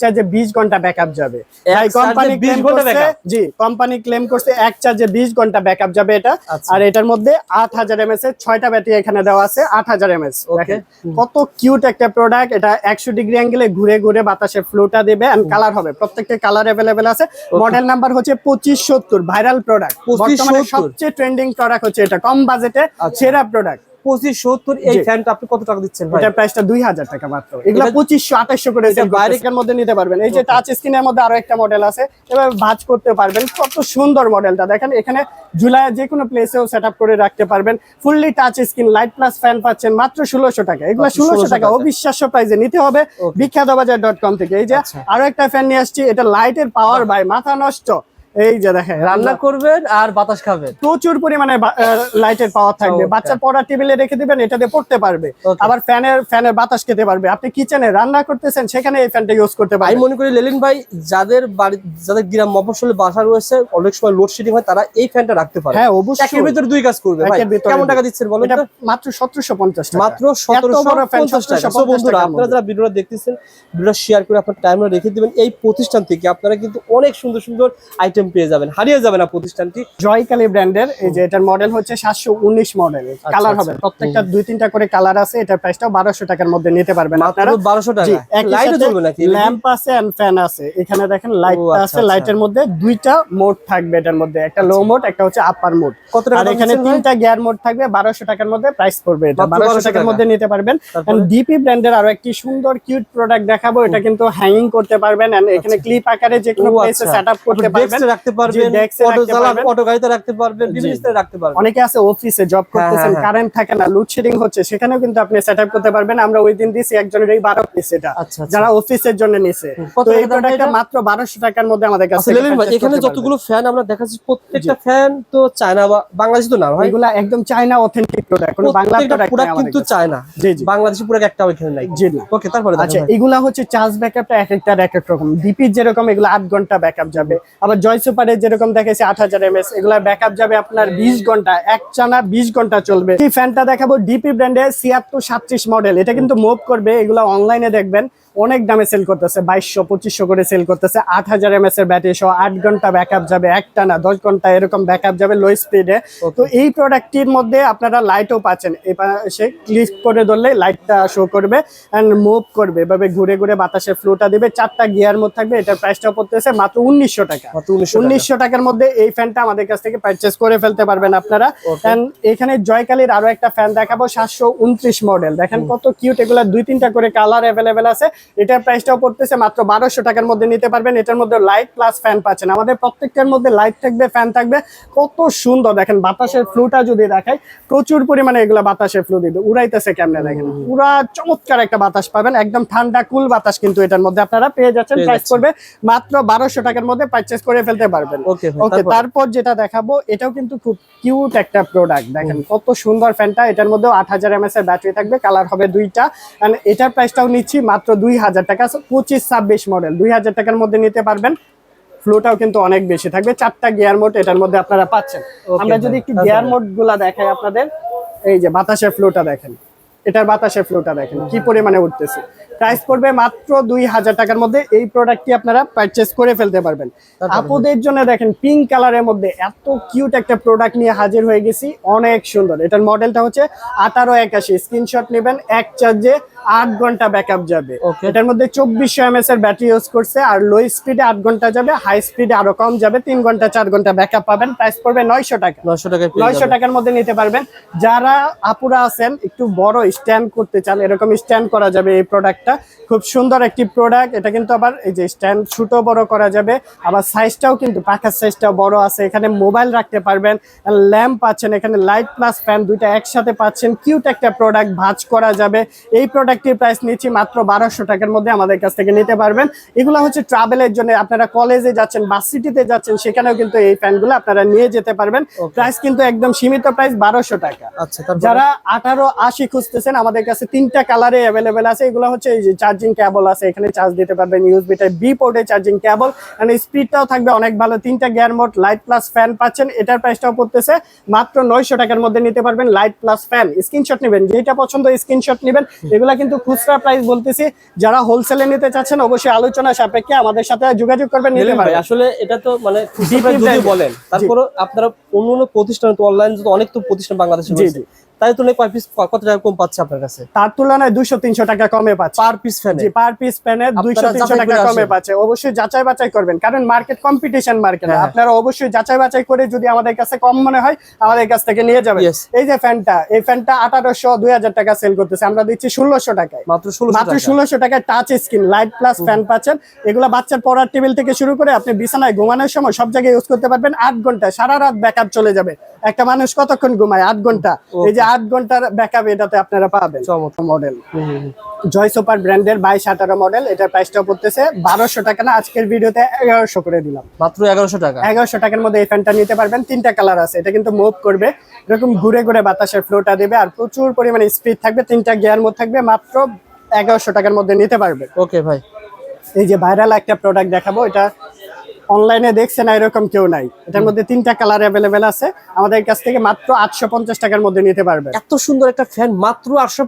চার্জে বিশ ঘণ্টা ব্যাকআপ যাবে। charge কোম্পানি 20 ক্লেম ঘণ্টা জি কোম্পানি ক্লেম করছে এক চার্জে বিশ ঘণ্টা ব্যাকআপ যাবে এটা। আচ্ছা। আর এটার মধ্যে আট হাজার এমএস এর ছয়টা ব্যাটারি এখানে দেওয়া আছে আট হাজার এমএস Okay. কত কিউট একটা প্রোডাক্ট এটা একশো ডিগ্রি অ্যাঙ্গেলে ঘুরে ঘুরে বাতাসে ফ্লোটা দেবে এন্ড কালার হবে। প্রত্যেকটা কালার অ্যাভেলেবেল আছে। মডেল নাম্বার হচ্ছে পঁচিশ সত্তর ভাইরাল প্রোডাক্ট 2570 বর্তমানে সবচেয়ে ট্রেন্ডিং প্রোডাক্ট হচ্ছে এটা। কম বাজেটে আচ্ছা। সেরা প্রোডাক্ট পঁচিশ সত্তর এই ফ্যানটা আপনি কত টাকা দিচ্ছেন ভাই? প্রাইসটা দুই হাজার টাকা মাত্র। এগুলো পঁচিশশো আঠাশশো করে বাইরের মধ্যে নিতে পারবেন? এই যে টাচ স্ক্রিনের মধ্যে আরও একটা মডেল আছে। এবার ভাঁজ করতে পারবেন। কত সুন্দর মডেলটা দেখেন এখানে জুলাই যে কোনো প্লেসেও সেট করে রাখতে পারবেন। Fully touch screen light plus fan পাচ্ছেন মাত্র ষোলোশো টাকা। এগুলো ষোলোশো টাকা। অবিশ্বাস্য প্রাইসে নিতে হবে। বিখ্যাত বাজার ডট কম থেকে। এই যে আচ্ছা। আরও একটা ফ্যান নিয়ে আসছি। এটা লাইটের পাওয়ার ভাই। মাথা নষ্ট। এই যে দেখেন রান্না করবেন আর বাতাস খাবেন। প্রচুর পরিমাণে লাইটের পাওয়ার থাকবে। বাচ্চার পড়া টেবিলে রেখে দিবেন এটা দিয়ে পড়তে পারবে। আবার ফ্যানের ফ্যানের বাতাস খেতে পারবে। আপনি কিচেনে রান্না করতেছেন সেখানে এই ফ্যানটা ইউজ করতে আমি মনে করি লেলিন ভাই যাদের বাড়ি যাদের গ্রাম মফস্বলে বাসা রয়েছে অনেক সময় লোডশেডিং হয় তারা এই ফ্যানটা রাখতে পারে। হ্যাঁ অবশ্যই। একের ভিতরে দুই কাজ করবে ভাই। কেমন টাকা দিচ্ছেন বলেন এটা মাত্র সতেরোশো পঞ্চাশ মাত্র সতেরোশো বড় fan, পঞ্চাশ টাকা। 1750 So বন্ধুরা আপনারা যারা ভিডিওটা দেখতেছেন ভিডিওটা শেয়ার করে আপনার টাইমে রেখে দিবেন। এই প্রতিষ্ঠান থেকে আপনারা কিন্তু অনেক সুন্দর সুন্দর আইটেম পেয়ে যাবেন হারিয়ে যাবে না প্রতিষ্ঠানটি। জয়কালী ব্র্যান্ডের এই যে এটার মডেল হচ্ছে সাতশো উনিশ মডেল কালার হবে আচ্ছা। প্রত্যেকটা দুই তিনটা করে কালার আছে এটার প্রাইসটাও বারোশো টাকার মধ্যে নিতে পারবেন আপনারা। বারোশো টাকা। সাথে চলবে নাকি? ল্যাম্প আছে এন্ড ফ্যান আছে। এখানে দেখেন লাইটটা আচ্ছা, আছে আচ্ছা। লাইটের মধ্যে দুইটা মোড থাকবে এটার মধ্যে। একটা লো মোড একটা হচ্ছে আপার মোড কত টাকা আর এখানে তিনটা গিয়ার মোড থাকবে বারোশো টাকার মধ্যে প্রাইস পড়বে এটা। বারোশো 1200 টাকার মধ্যে নিতে পারবেন? ডিপি ব্র্যান্ডের আরও একটি সুন্দর কিউট প্রোডাক্ট দেখাবো এটা কিন্তু হ্যাঙ্গিং করতে পারবেন। এখানে ক্লিপ আকারে যে কোনো প্লেসে আচ্ছা। সেট আপ করতে পারবেন। রাখতে পারবেন অটো অটো গাড়িতে রাখতে পারবেন বিভিন্ন স্থানে রাখতে পারবেন। অনেকে আছে অফিসে জব করতেছেন হ্যাঁ, কারেন্ট থাকে না লোডশেডিং হচ্ছে সেখানেও কিন্তু আপনি করতে পারবেন। আমরা ওই দিন একজনের এই বারো পিস এটা আচ্ছা, আচ্ছা। যারা অফিসের জন্য নিছে। তো এই প্রোডাক্টটা মাত্র টাকার মধ্যে আমাদের কাছে আচ্ছা লেলিন ভাই এখানে যতগুলো ফ্যান আমরা দেখাচ্ছি প্রত্যেকটা ফ্যান তো চায়না বা বাংলাদেশি তো না ভাই? এগুলা একদম চাইনা অথেন্টিক প্রোডাক্ট কোনো বাংলা প্রোডাক্ট কিন্তু চায়না জি জি। বাংলাদেশি প্রোডাক্ট একটাও এখানে নাই। জি না। ওকে তারপরে আচ্ছা এগুলা হচ্ছে চার্জ ব্যাকআপটা এক একটার এক এক রকম ডিপির যেরকম এগুলো আট ঘণ্টা ব্যাকআপ যাবে। আবার জয় সুপারের যেরকম দেখেছি আট হাজার এমএস এগুলা ব্যাকআপ যাবে আপনার বিশ ঘণ্টা, এক চানা বিশ ঘণ্টা চলবে। এই ফ্যানটা দেখাবো ডিপি ব্র্যান্ডের ছিয়াত্তর সাতত্রিশ মডেল এটা কিন্তু মুভ করবে, এগুলা অনলাইনে দেখবেন। অনেক দামে সেল করতেছে বাইশশো পঁচিশশো করে সেল করতেছে আট হাজার এমএস এর ব্যাটারি সহ আট ঘণ্টা ব্যাকআপ যাবে একটা না দশ ঘণ্টা এরকম ব্যাকআপ যাবে লো স্পিডে তো এই প্রোডাক্টটির মধ্যে আপনারা লাইটও পাচ্ছেন। এই পাশে ক্লিক করে ধরলে লাইটটা শো করবে অ্যান্ড মুভ করবে। এভাবে ঘুরে ঘুরে বাতাসে ফ্লোটা দিবে। চারটা গিয়ার মধ্যে থাকবে এটার প্রাইসটা পড়তেছে মাত্র উনিশশো টাকা। মাত্র 1900 টাকা। উনিশশো টাকার মধ্যে এই ফ্যানটা আমাদের কাছ থেকে পারচেস করে ফেলতে পারবেন আপনারা. And এখানে জয়কালীর আরও একটা ফ্যান দেখাবো সাতশো উনত্রিশ মডেল দেখেন কত কিউট এগুলা দুই তিনটা করে কালার অ্যাভেলেবেল আছে। এটার প্রাইসটাও পড়তেছে মাত্র বারোশো টাকার মধ্যে নিতে পারবেন। এটার মধ্যে লাইট প্লাস ফ্যান পাচ্ছেন। আমাদের প্রত্যেকটার মধ্যে লাইট থাকবে ফ্যান থাকবে। কত সুন্দর দেখেন বাতাসের ফ্লুটা যদি দেখায় প্রচুর পরিমাণে এগুলা বাতাসের ফ্লু দিবে। উড়াইতেছে কেমনে দেখেন? পুরা চমৎকার একটা বাতাস পাবেন। একদম ঠান্ডা কুল বাতাস কিন্তু এটার মধ্যে আপনারা পেয়ে যাচ্ছেন। প্রাইস করবে মাত্র বারোশো টাকার মধ্যে পারচেস করে ফেলতে পারবেন। ওকে তারপর? যেটা দেখাবো এটাও কিন্তু খুব কিউট একটা প্রোডাক্ট দেখেন কত সুন্দর ফ্যানটা এটার মধ্যেও আট হাজার এমএস এর ব্যাটারি থাকবে কালার হবে দুইটা। এটার প্রাইসটাও নিচ্ছি মাত্র দুই হাজার টাকা পঁচিশ ছাব্বিশ মডেল দুই হাজার টাকার মধ্যে নিতে পারবেন। ফ্লোটাও কিন্তু অনেক বেশি থাকবে। চারটা গিয়ার মোড এটার মধ্যে আপনারা পাচ্ছেন। আমরা যদি একটু গিয়ার মোডগুলা দেখাই আপনাদের এই যে বাতাসের ফ্লোটা দেখেন। এটার বাতাসের ফ্লোটা দেখেন কি পরিমাণে উঠতেছে। প্রাইস পড়বে মাত্র দুই হাজার টাকার মধ্যে। এই প্রোডাক্টটি আপনারা পারচেস করে ফেলতে পারবেন। আপুদের জন্য দেখেন পিঙ্ক কালারের মধ্যে এত কিউট একটা প্রোডাক্ট নিয়ে হাজির হয়ে গেছি। অনেক সুন্দর। এটার মডেলটা হচ্ছে আঠারো একাশি। স্ক্রিনশট নেবেন এক চার্জে আট ঘণ্টা ব্যাকআপ যাবে. এটার মধ্যে চব্বিশশো এমএস এর ব্যাটারি ইউজ করছে আর লো স্পিডে আট ঘণ্টা যাবে হাই স্পিডে আরও কম যাবে তিন ঘণ্টা চার ঘণ্টা ব্যাকআপ পাবেন প্রাইস পড়বে নয়শো টাকা। নয়শো টাকা নয়শো টাকার মধ্যে নিতে পারবেন। যারা আপুরা আছেন একটু বড় স্ট্যান্ড করতে চান এরকম স্ট্যান্ড করা যাবে এই প্রোডাক্টটা খুব সুন্দর একটি প্রোডাক্ট এটা কিন্তু আবার এই যে স্ট্যান্ড ছোট বড় করা যাবে আবার সাইজটাও কিন্তু পাখার সাইজটাও বড় আছে। এখানে মোবাইল রাখতে পারবেন ল্যাম্প পাচ্ছেন এখানে লাইট প্লাস ফ্যান দুইটা একসাথে পাচ্ছেন কিউট একটা প্রোডাক্ট ভাঁজ করা যাবে। এই প্রোডাক্টের প্রাইস নিচ্ছি মাত্র বারোশো টাকার মধ্যে আমাদের কাছ থেকে নিতে পারবেন। এগুলো হচ্ছে ট্রাভেলের জন্য আপনারা কলেজে যাচ্ছেন বাস সিটিতে যাচ্ছেন সেখানেও কিন্তু এই ফ্যানগুলো আপনারা নিয়ে যেতে পারবেন। প্রাইস কিন্তু একদম সীমিত প্রাইস বারোশো টাকা। আচ্ছা যারা আঠারো আশি খুঁজতেছেন আমাদের কাছে তিনটা কালারে অ্যাভেলেবেল আছে। এগুলো হচ্ছে এই যে চার্জিং কেবল আছে এখানে চার্জ দিতে পারবেন ইউএসবি টাইপ বি পোর্টে চার্জিং কেবল মানে স্পিডটাও থাকবে অনেক ভালো। তিনটা gear mode light plus fan পাচ্ছেন। এটার প্রাইসটাও পড়তেছে মাত্র নয়শো টাকার মধ্যে নিতে পারবেন লাইট প্লাস ফ্যান স্ক্রিনশট নেবেন যেটা পছন্দ স্ক্রিনশট নেবেন। এগুলা কিন্তু খুচরা প্রাইস বলতেছি যারা হোলসেলে নিতে চাচ্ছেন অবশ্যই আলোচনা সাপেক্ষে আমাদের সাথে যোগাযোগ করবেন নিতে পারবেন। আসলে এটা তো মানে বলেন। তারপরে আপনারা অন্য অন্য প্রতিষ্ঠান তো অনলাইন অনেক তো প্রতিষ্ঠান বাংলাদেশে। তাই কয় পিস কত টাকা কম পাচ্ছে আপনার কাছে? তার তুলনায় দুশো তিনশো টাকা কমে পাচ্ছে। পার পিস ফ্যানে পার পিস প্যানে দুইশো তিনশো টাকা কমে পাচ্ছে। অবশ্যই যাচাই বাছাই করবেন কারণ মার্কেট কম্পিটিশন মার্কেট। আপনারা অবশ্যই যাচাই বাছাই করে যদি আমাদের কাছে কম মনে হয় আমাদের কাছ থেকে নিয়ে যাবেন। এই যে ফ্যানটা এই ফ্যানটা আঠারোশো দুই হাজার টাকা সেল করতেছে। আমরা দিচ্ছি ষোলোশো টাকায়। মাত্র মাত্র ষোলোশো টাকায় touch screen light plus fan পাচ্ছেন। এগুলো বাচ্চার পড়ার টেবিল থেকে শুরু করে আপনি বিছানায় ঘুমানোর সময় সব জায়গায় ইউজ করতে পারবেন। আট ঘণ্টা সারা রাত ব্যাকআপ চলে যাবে। একটা মানুষ কতক্ষণ ঘুমায়? আট ঘণ্টা। এই যে আট ঘণ্টার ব্যাকআপ এটাতে আপনারা পাবেন। মডেল জয় সুপার ব্র্যান্ডের বাইশ আঠারো মডেল এটার প্রাইসটা পড়তেছে। বারোশো টাকা না আজকের ভিডিওতে এগারোশো করে দিলাম। মাত্র এগারোশো টাকা? এগারোশো টাকার মধ্যে এই ফ্যানটা নিতে পারবেন। তিনটা কালার আছে এটা কিন্তু মুভ করবে। এরকম ঘুরে ঘুরে বাতাসের ফ্লোটা দেবে আর প্রচুর পরিমাণে স্পিড থাকবে। তিনটা গিয়ার মোড থাকবে মাত্র এগারোশো টাকার মধ্যে নিতে পারবে। ওকে ভাই। এই যে ভাইরাল একটা প্রোডাক্ট দেখাবো এটা অনলাইনে দেখছে না এরকম কেউ নাই। এটার মধ্যে তিনটা কালার অ্যাভেলেবেল আছে। আমাদের কাছ থেকে মাত্র আটশো পঞ্চাশ টাকার মধ্যে নিতে পারবেন। এত সুন্দর একটা ফ্যান মাত্র আটশো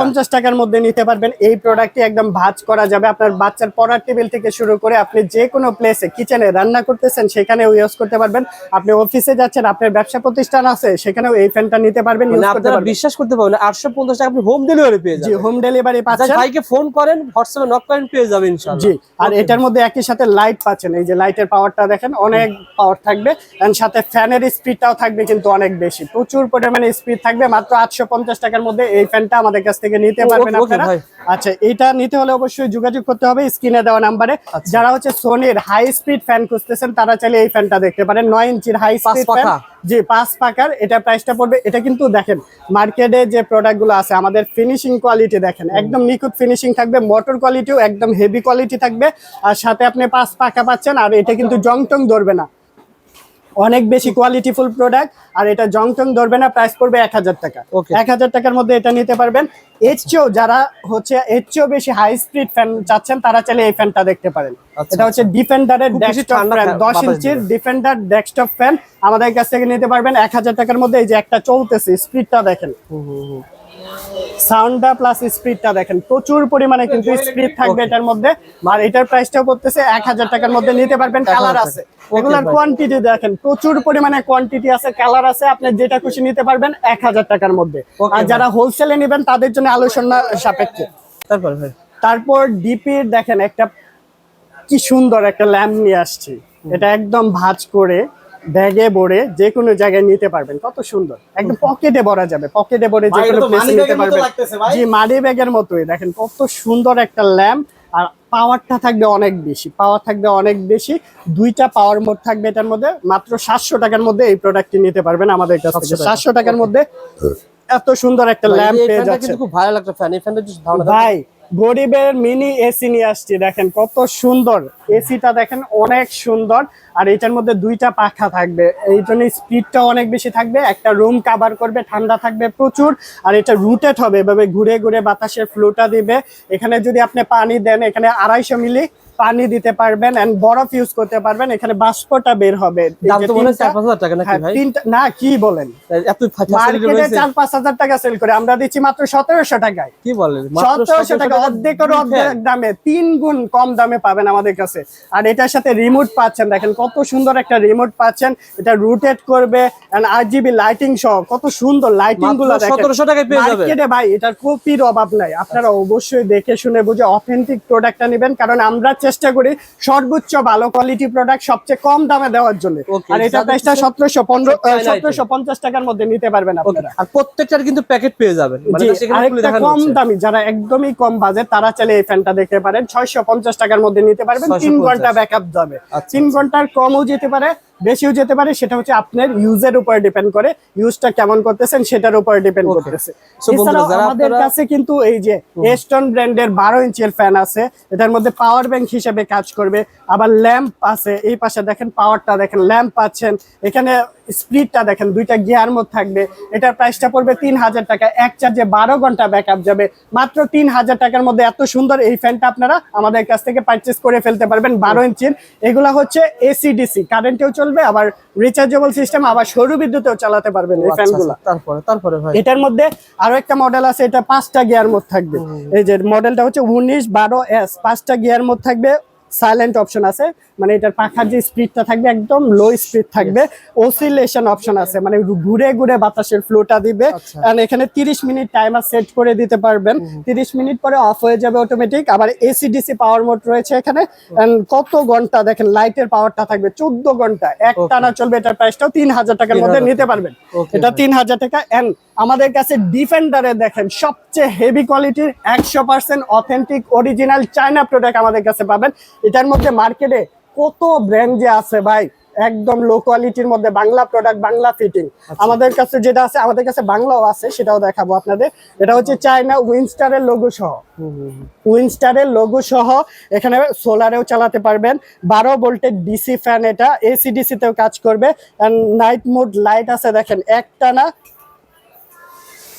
পঞ্চাশ টাকার মধ্যে নিতে পারবেন। এই প্রোডাক্টটি একদম ভাজ করা যাবে। আপনার বাচ্চার পড়ার টেবিল থেকে শুরু করে আপনি যে কোনো প্লেসে কিচেনে রান্না করতেছেন সেখানেও ইউজ করতে পারবেন। আপনি অফিসে যাচ্ছেন আপনার ব্যবসা প্রতিষ্ঠান আছে সেখানেও এই ফ্যানটা নিতে পারবেন মানে আপনারা বিশ্বাস করতে পারবেন আটশো পঞ্চাশ টাকা আপনি হোম ডেলিভারি পেয়ে যাবেন। হোম ডেলিভারি জাস্ট পাচ্ছেন। ভাইকে ফোন করেন হোয়াটসঅ্যাপে নক করেন পেয়ে যাবেন জি আর এটার মধ্যে একই সাথে লাইট পাচ্ছেন। এই যে লাইটের পাওয়ারটা দেখেন অনেক পাওয়ার থাকবে। এন্ড সাথে ফ্যানের স্পিডটাও থাকবে কিন্তু অনেক বেশি। প্রচুর পরিমাণে স্পিড থাকবে মাত্র আটশো পঞ্চাশ টাকার মধ্যে এই ফ্যানটা আমাদের কাছ থেকে নিতে পারবেন আপনারা। আচ্ছা এটা নিতে হলে অবশ্যই যোগাযোগ করতে হবে স্ক্রিনে দেওয়া নাম্বারে। আচ্ছা। যারা হচ্ছে সোনির হাই স্পিড ফ্যান খুঁজতেছেন তারা চাইলে এই ফ্যানটা দেখতে পারেন। নয় ইঞ্চির হাই স্পিড ফ্যান? জি পাঁচ পাকার এটা প্রাইসটা পড়বে। এটা কিন্তু দেখেন মার্কেটে যে প্রোডাক্টগুলো আছে আমাদের ফিনিশিং কোয়ালিটি দেখেন একদম নিখুঁত ফিনিশিং থাকবে মোটর কোয়ালিটিও একদম হেভি কোয়ালিটি থাকবে আর সাথে আপনি পাঁচ পাকা পাচ্ছেন আর এটা কিন্তু জং টং ধরবে না। অনেক বেশি কোয়ালিটিফুল প্রোডাক্ট আর এটা জং টং ধরবে না প্রাইস পড়বে এক হাজার টাকা. এক হাজার টাকার মধ্যে এটা নিতে পারবেন। এর চেয়েও যারা হচ্ছে এর চেয়েও বেশি হাই স্পিড ফ্যান চাচ্ছেন তারা চাইলে এই ফ্যানটা দেখতে পারেন। আচ্ছা, এটা হচ্ছে ডিফেন্ডারের ডেস্কটপ ফ্যান, দশ ইঞ্চির ডিফেন্ডার ডেস্কটপ ফ্যান আমাদের কাছ থেকে নিতে পারবেন। এক হাজার টাকার মধ্যে এই যে একটা চলতেছে স্পিডটা দেখেন। সাউন্ডটা প্লাস স্পিডটা দেখেন প্রচুর পরিমাণে কিন্তু স্পিড থাকবে এটার মধ্যে। আর এটার প্রাইসটাও করতেছে এক হাজার টাকার মধ্যে নিতে পারবেন 1000 কালার আছে। এগুলার কোয়ান্টিটি দেখেন প্রচুর পরিমাণে কোয়ান্টিটি আছে কালার আছে আপনি যেটা খুশি নিতে পারবেন এক হাজার টাকার মধ্যে। আর যারা হোলসেলে নেবেন তাদের জন্য আলোচনা সাপেক্ষে। তারপর তারপর ডিপির দেখেন একটা কি সুন্দর একটা ল্যাম্প নিয়ে আসছি। এটা একদম ভাঁজ করে ব্যাগে ভরে যে কোনো জায়গায় নিতে পারবেন। কত সুন্দর। একদম পকেটে ভরা যাবে। পকেটে ভরে যে কোনো প্লেসে নিতে পারবেন। জি মানি ব্যাগের মতোই। দেখেন কত সুন্দর একটা ল্যাম্প। আর পাওয়ারটা থাকবে অনেক বেশি। পাওয়ার থাকবে অনেক বেশি। দুইটা পাওয়ার মোড থাকবে এটার মধ্যে। মাত্র সাতশো টাকার মধ্যে এই প্রোডাক্টটি নিতে পারবেন আমাদের কাছ থেকে। সাতশো টাকার মধ্যে এত সুন্দর একটা ল্যাম্প পেয়ে যাচ্ছে। খুব ভালো একটা ফ্যান। এই ফ্যানটা ভাই গরিবের মিনি এসি নিয়ে আসছি, দেখেন কত সুন্দর। এসিটা দেখেন অনেক সুন্দর, আর এটার মধ্যে দুইটা পাখা থাকবে। এই জন্য স্পিডটা অনেক বেশি থাকবে, একটা রুম কাভার করবে, ঠান্ডা থাকবে প্রচুর, আর এটা রুটেড হবে, এভাবে ঘুরে ঘুরে বাতাসের ফ্লোটা দিবে। এখানে যদি আপনি পানি দেন, এখানে আড়াইশো মিলি পানি দিতে পারবেন এন্ড বরফ ইউজ করতে পারবেন। এখানে বাষ্পটা বের হবে। দাম তো মনে হয় টাকা নাকি ভাই? তিনটা না কি বলেন? এত মার্কেটে রয়েছে। চার পাঁচ হাজার টাকা সেল করে। আমরা দিচ্ছি মাত্র সতেরোশো টাকায়। কি বলেন? মাত্র সতেরোশো টাকা অর্ধেকের অর্ধেক দামে তিন গুণ কম দামে পাবেন আমাদের কাছে। আর এটার সাথে রিমোট পাচ্ছেন। দেখেন কত সুন্দর একটা রিমোট পাচ্ছেন। এটা রুটেট করবে আর জিবি লাইটিং সহ। কত সুন্দর লাইটিংগুলো দেখেন। 1700 টাকায় পেয়ে যাবেন। মার্কেটে ভাই এটার কপির অভাব নাই। আপনারা অবশ্যই দেখে শুনে বুঝে অথেন্টিক প্রোডাক্টটা নেবেন। কারণ আমরা চেষ্টা করি সর্বোচ্চ ভালো কোয়ালিটি প্রোডাক্ট সবচেয়ে কম দামে দেওয়ার জন্য। আর এটা প্রাইসটা সতেরোশো পনেরো। সতেরোশো পঞ্চাশ টাকার মধ্যে নিতে পারবেন আপনারা। আর প্রত্যেকটার কিন্তু প্যাকেট পেয়ে যাবেন। মানে কম দামি যারা একদমই কম বাজে তারা চাইলে এই ফ্যানটা দেখতে পারেন। ছয়শো পঞ্চাশ টাকার মধ্যে নিতে পারবেন। তিন 650 ঘণ্টা ব্যাকআপ যাবে আচ্ছা, তিন ঘণ্টার কমও যেতে পারে। বেশিও যেতে পারে সেটা হচ্ছে আপনার ইউজের উপর ডিপেন্ড করে ইউজটা কেমন করতেছেন সেটার উপর ডিপেন্ড করতেছে। So, বন্ধুরা, যারা আমাদের কাছে কিন্তু এই যে এস্টন ব্র্যান্ডের বারো ইঞ্চের ফ্যান আছে এটার মধ্যে পাওয়ার ব্যাংক হিসেবে কাজ করবে। আবার ল্যাম্প আছে এই পাশে দেখেন পাওয়ারটা দেখেন ল্যাম্প পাচ্ছেন। এখানে স্পিডটা দেখেন দুইটা গিয়ার মোড থাকবে। এটার প্রাইসটা পড়বে তিন হাজার টাকা। এক চার্জে বারো ঘণ্টা ব্যাকআপ যাবে। মাত্র তিন হাজার টাকার মধ্যে এত সুন্দর এই ফ্যানটা আপনারা আমাদের কাছ থেকে পারচেস করে ফেলতে পারবেন বারো ইঞ্চির। এগুলা হচ্ছে এসি ডিসি কারেন্টেও চলবে আবার রিচার্জেবল সিস্টেম আবার সৌর বিদ্যুতেও চালাতে পারবেন এই আচ্ছা, ফ্যানগুলো আচ্ছা, তারপরে তারপরে এটার মধ্যে আরও একটা মডেল আছে এটা পাঁচটা গিয়ার মোড থাকবে। এই যে মডেলটা হচ্ছে উনিশ বারো এস পাঁচটা গিয়ার মোড থাকবে। সাইলেন্ট অপশন আছে। মানে এটার পাখার যে স্পিডটা থাকবে একদম লো স্পিড থাকবে। ওসিলেশন অপশন আছে। মানে ঘুরে ঘুরে বাতাসের ফ্লোটা দিবে। আচ্ছা। আর এখানে 30 মিনিট টাইমার সেট করে দিতে পারবেন। 30 মিনিট পরে অফ হয়ে যাবে অটোমেটিক আবার এসি ডিসি পাওয়ার মোড রয়েছে এখানে। কত ঘণ্টা দেখেন লাইটের পাওয়ারটা থাকবে 14 ঘণ্টা। এক টানা চলবে এটার প্রাইসটাও 3000 টাকার মধ্যে নিতে পারবেন। এটা ভাই। তিন হাজার টাকা। এন্ড আমাদের কাছে ডিফেন্ডারে দেখেন সবচেয়ে হেভি কোয়ালিটির একশো percent authentic original China product আমাদের কাছে পাবেন। এটার মধ্যে মার্কেটে কত ব্র্যান্ড যে আছে ভাই একদম লো কোয়ালিটির মধ্যে বাংলা প্রোডাক্ট বাংলা ফিটিং আমাদের কাছে যেটা আছে আমাদের কাছে বাংলাও আছে সেটাও দেখাবো আপনাদের। এটা হচ্ছে চায়না উইনস্টারের লোগো সহ। উইনস্টারের লোগো সহ এখানে সোলারেও চালাতে পারবেন। বারো ভোল্টের ডিসি ফ্যান এটা এসি ডিসিতেও কাজ করবে। নাইট মোড লাইট আছে দেখেন একটা না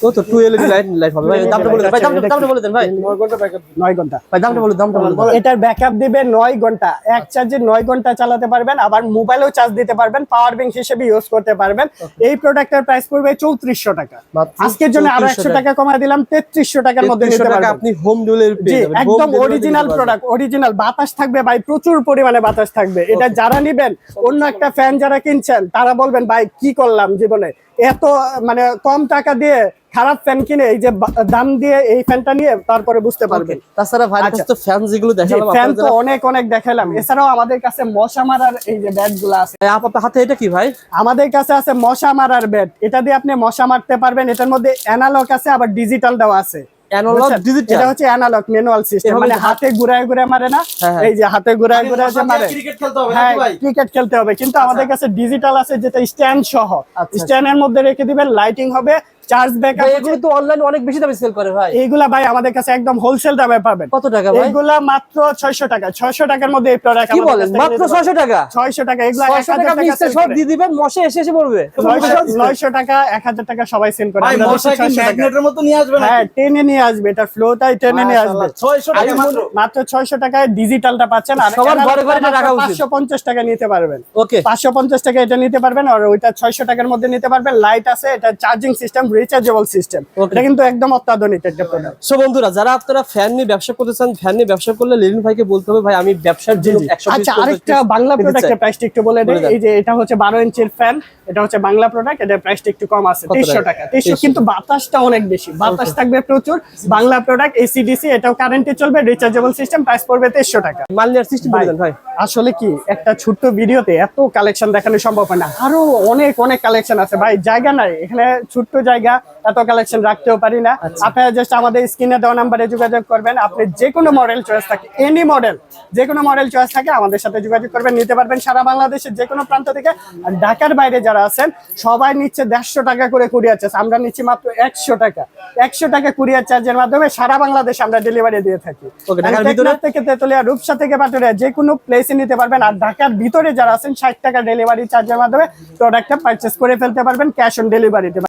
ও তো টু এলইডি লাইট লাইট হবে। ভাই দামটা বলে দেন ভাই দামটা দামটা বলে দেন ভাই। নয় ঘণ্টা ভাই দামটা বলে দামটা বলে এটার ব্যাকআপ দিবে নয় ঘণ্টা। এক চার্জে নয় ঘণ্টা চালাতে পারবেন আবার মোবাইলেও চার্জ দিতে পারবেন পাওয়ার ব্যাংক হিসেবে ইউজ করতে পারবেন। এই প্রোডাক্টের প্রাইস পড়বে চৌত্রিশশো টাকা। আজকের জন্য আরও 3400 টাকা কমায় দিলাম তেত্রিশশো টাকার মধ্যে নিতে পারবেন। আপনি হোম ডেলিভারি পেয়ে যাবেন। একদম অরিজিনাল প্রোডাক্ট অরিজিনাল বাতাস থাকবে ভাই প্রচুর পরিমাণে বাতাস থাকবে। এটা যারা নিবেন অন্য একটা ফ্যান যারা কিনছেন তারা বলবেন ভাই কি করলাম জীবনে? এত মানে কম টাকা দিয়ে খারাপ ফ্যান কিনে এই যে দাম দিয়ে এই ফ্যানটা নিয়ে তারপরে বুঝতে পারবেন তাছাড়া ভাই আচ্ছা। তো ফ্যান যেগুলো দেখালাম ফ্যান তো অনেক অনেক দেখালাম। এছাড়াও আমাদের কাছে মশা মারার এই যে ব্যাটগুলো আছে আপনার হাতে এটা কি ভাই? আমাদের কাছে আছে মশা মারার ব্যাট এটা দিয়ে আপনি মশা মারতে পারবেন। এটার মধ্যে অ্যানালগ আছে আবার ডিজিটাল দেওয়া আছে। অ্যানালগ ডিজিটাল এটা হচ্ছে অ্যানালগ ম্যানুয়াল সিস্টেম মানে হাতে ঘুরায় ঘুরায় মারে না? হ্যাঁ, হ্যাঁ। এই যে হাতে ঘুরায় ঘুরায় যে মারে। ক্রিকেট খেলতে হবে হ্যাঁ ক্রিকেট খেলতে হবে। কিন্তু আমাদের কাছে ডিজিটাল আছে যেটা স্ট্যান্ড সহ। স্ট্যান্ড এর মধ্যে রেখে দিবেন লাইটিং হবে চার্জ ব্যাকআপ এগুলো তো অনলাইন অনেক বেশি দামে সেল করে ভাই। এইগুলা ভাই আমাদের কাছে একদম হোলসেল দামে পাবেন। কত টাকা ভাই? এগুলা মাত্র 600 টাকা। 600 টাকার মধ্যে এই প্রোডাক্ট কি বলেন? মাত্র 600 টাকা? 600 টাকা এগুলা 600 টাকা সব দিয়ে দিবেন মশে এসে এসে পড়বে। 900 টাকা। 1000 টাকা সবাই সেল করে। ভাই মশা কি ম্যাগনেটের মতো নিয়ে আসবে হ্যাঁ টেনে নিয়ে আসবে। এটা ফ্লোটাই টেনে নিয়ে আসবে। 600 টাকা মাত্র। মাত্র 600 টাকায় ডিজিটালটা পাচ্ছেন। আর সবার ঘরে ঘরে এটা রাখা উচিত। 550 টাকা নিতে পারবেন। ওকে 550 টাকা এটা নিতে পারবেন আর ওইটা 600 টাকার মধ্যে নিতে পারবেন। লাইট আছে এটা চার্জিং সিস্টেম রিচার্জেবল সিস্টেম এটা কিন্তু একদম অত্যাধুনিক একটা প্রোডাক্ট সো বন্ধুরা যারা আপনারা ফ্যান নিয়ে ব্যবসা করতে চান ফ্যান নিয়ে ব্যবসা করলে লিলিন ভাইকে বলতে হবে ভাই আমি ব্যবসার জন্য 100 আচ্ছা আরেকটা বাংলা প্রোডাক্টের প্রাইসটা একটু বলে দেই এই যে এটা হচ্ছে 12 ইঞ্চির ফ্যান এটা হচ্ছে বাংলা প্রোডাক্ট এটার প্রাইসটা একটু কম আছে কত 2300 টাকা? টাকা 2300 2300 কিন্তু বাতাসটা অনেক বেশি। বাতাস থাকবে প্রচুর। বাংলা প্রোডাক্ট এসিডিসি এটাও কারেন্টে চলবে রিচার্জেবল সিস্টেম প্রাইস পড়বে 2300 টাকা। মাল নেওয়ার সিস্টেম বলে দেন ভাই। আসলে কি একটা ছোট্ট ভিডিওতে এত কালেকশন দেখানো সম্ভব হয় না। আরও অনেক অনেক কালেকশন আছে। ভাই জায়গা নাই। এখানে ছোট্ট জায়গা এত কালেকশন রাখতেও পারি না। আচ্ছা। আপনারা জাস্ট আমাদের স্ক্রিনে দেওয়া নাম্বারে যোগাযোগ করবেন। আপনি যে কোনো মডেল চয়েস থাকে এনি মডেল যে কোনো মডেল চয়েস থাকে আমাদের সাথে যোগাযোগ করবেন নিতে পারবেন সারা বাংলাদেশের যে কোনো প্রান্ত থেকে। আর ঢাকার বাইরে যারা আছেন সবাই নিচ্ছে দেড়শো টাকা করে কুরিয়ার চার্জ আমরা নিচ্ছি মাত্র একশো টাকা। একশো টাকা কুরিয়ার চার্জের মাধ্যমে সারা বাংলাদেশে আমরা ডেলিভারি দিয়ে থাকি। থেকে তেতুলিয়া রূপসা থেকে পাটুরিয়া যে কোনো প্লেসে নিতে পারবেন। আর ঢাকার ভিতরে যারা আছেন ষাট টাকা ডেলিভারি চার্জের মাধ্যমে প্রোডাক্টটা পারচেস করে ফেলতে পারবেন ক্যাশ অন ডেলিভারিতে